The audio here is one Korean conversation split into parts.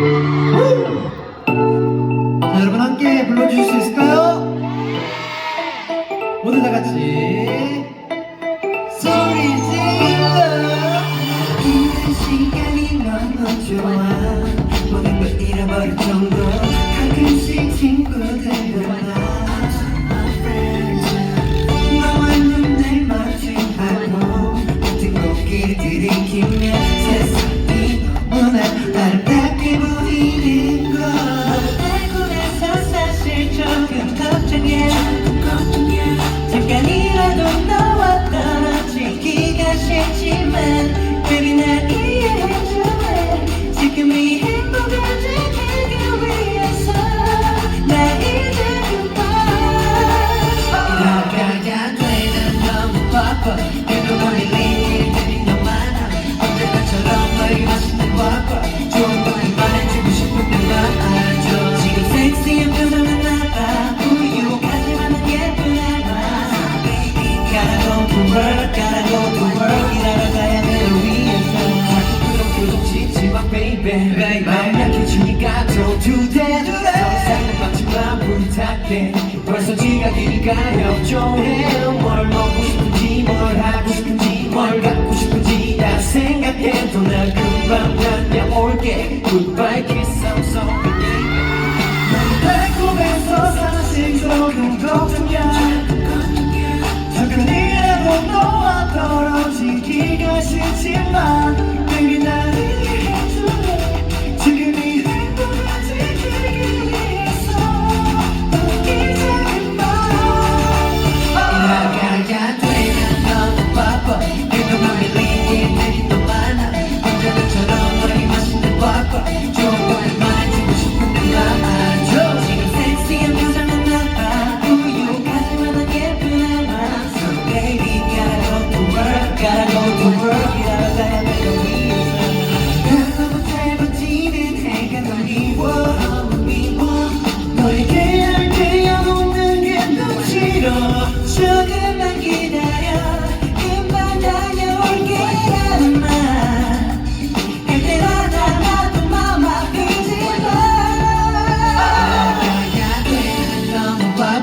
자, 여러분 함께 불러주실 수 있을까요? 모두 다 같이 소리 질러. 이 시간이 너무 좋아. 모든 걸 잃어버릴 정 탁해. 벌써 지각이 좀해. 뭘 먹고 싶은지 뭘 하고 싶은지 뭘 갖고 싶은지 다 생각해도 나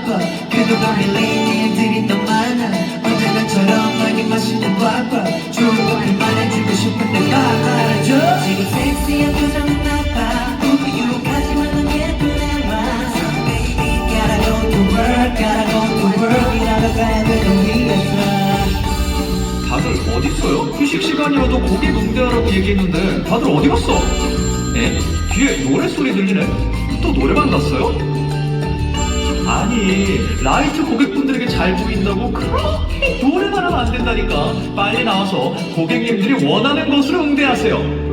바빠 그래도 너의 일들이 너무 많아 언제나처럼 너에게 맛있는 과과 좋은 걸 말해주고 싶은 내가 알아줘 지금 섹시한 표정은 나빠 우유하지만 난 예쁘나봐 So baby gotta go to work gotta go to work 일하러 가야 돼너 위해서 다들 어디 있어요? 휴식 시간이어도 고객 응대하라고 얘기했는데 다들 어디 갔어? 에? 뒤에 노래 소리 들리네? 또 노래방 갔어요? 아니 라이트 고객분들에게 잘 보인다고 그렇게 노래만 하면 안 된다니까. 빨리 나와서 고객님들이 원하는 것으로 응대하세요